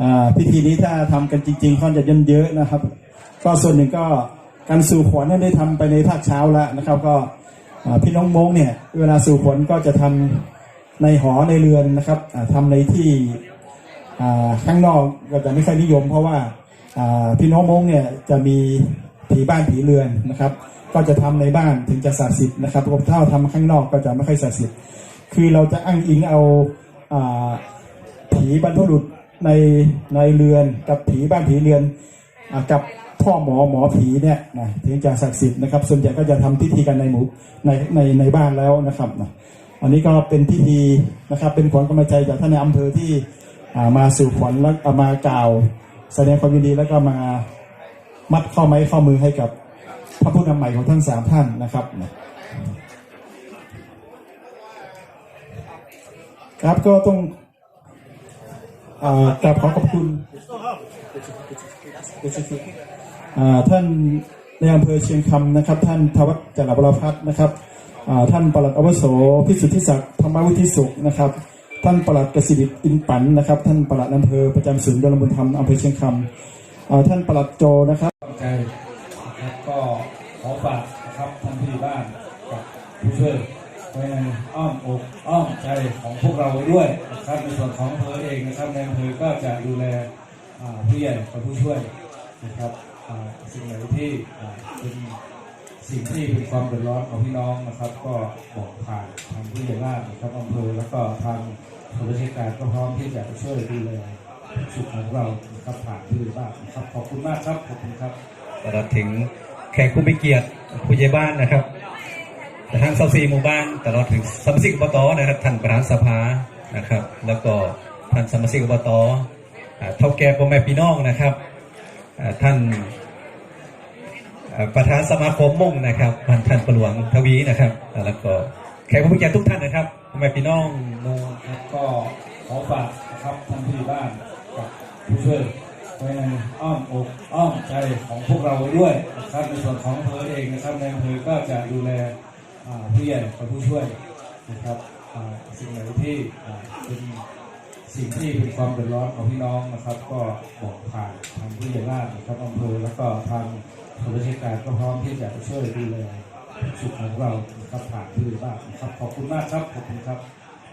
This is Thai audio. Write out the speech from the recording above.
อ่าพิธีนี้ถ้าทำกันจริงๆค่อนจะเยอะๆนะครับ ก็ส่วนหนึ่งก็การสู่ขวัญนั้นได้ทำไปในภาคเช้าแล้วนะครับ ก็พี่น้องมงเนี่ยเวลาสู่ขวัญก็จะทำในหอในเรือนนะครับอ่าทำในที่อ่าข้างนอกก็จะไม่ค่อยนิยม เพราะว่าอ่าพี่น้องมงเนี่ยจะมีผีบ้านผีเรือนนะครับ ก็จะทำในบ้านถึงจะศักดิ์สิทธิ์นะครับถ้าทำข้างนอกก็จะไม่ค่อยศักดิ์สิทธิ์คือเราจะอ้างอิงเอาอาผีบรรพบุรุษ ในในเรือนกับผีบ้านผีเรือนอกับพ่อหมอหมอผีเนี่ยนะถึงจะศักดิ์สิทธิ์นะครับส่วนใหญ่ก็จะทำพิธีกันในหมู่ในในในบ้านแล้วนะครับนะอันนี้ก็เป็นพิธีนะครับ เป็นขวัญกำลังใจจากท่านในอำเภอที่มาสู่ขวัญแล้วมากล่าว แสดงความยินดีแล้วก็มามัดข้อไม้ข้อมือให้กับพระผู้นำใหม่ของทั้งสามท่านนะครับครับก็ต้อง กราบขอขอบคุณท่านในอำเภอเชียงคำนะครับ ท่านทวัชจรบรพัฒน์นะครับอ่าท่านปลัดอวโสพิสุทธิศักดิ์ธรรมวุฒิสุขนะครับ ท่านปลัดกสิริอินปันนะครับ ท่านปลัดอำเภอประจำศูนย์ดลบุญธรรมอำเภอเชียงคำอ่าท่านปลัดโจนะครับใจก็ขอฝากนะครับท่านผู้ใหญ่บ้านกับผู้ช่วย อ้อมอกอ้อมใจของพวกเราไว้ด้วยนะครับในส่วนของอำเภอเองนะครับในอำเภอก็จะดูแลผู้ใหญ่กับผู้ช่วยนะครับสิ่งไหนที่เป็นสิ่งที่เป็นความเดือดร้อนของพี่น้องนะครับ ก็บอกผ่านทางผู้ใหญ่บ้านนะครับอำเภอแล้วก็ทางส่วนราชการก็พร้อมที่จะช่วยดูแลสุขของเรานะครับผ่านผู้ใหญ่บ้านนะครับขอบคุณมากครับขอบคุณครับตลอดถึงแขกผู้มีเกียรติผู้ใหญ่บ้านนะครับ ทางสสีหมู่บ้านตลอดถึงสมาชิกอบตนะครับท่านประธานสภานะครับ แล้วก็ท่านสมาชิกอบตอ่าเท่าแก่พ่อแม่พี่น้องนะครับท่านประธานสมาคมมุ่งนะครับท่านท่านประหลวงทวีนะครับ แล้วก็แขกผู้มีเกียรติทุกท่านนะครับพ่อแม่พี่น้องหมู่ครับก็ขอฝากนะครับท่านผู้ใหญ่บ้านกับผู้ช่วยไว้ในอ้อมอกอ้อมใจของพวกเราไว้ด้วยนะครับในส่วนของอำเภอเองนะครับในอำเภอก็จะดูแล ผู้ใหญ่กับผู้ช่วยนะครับสิ่งไหนที่เป็นสิ่งที่เป็นความเดือดร้อนของพี่น้องนะครับ ก็บอกผ่านทางผู้ใหญ่บ้านนะครับอำเภอแล้วก็ทางส่วนราชการก็พร้อมที่จะช่วยดูแลสุขของเรานะครับผ่านผู้ใหญ่บ้านนะครับขอบคุณมากครับขอบคุณครับ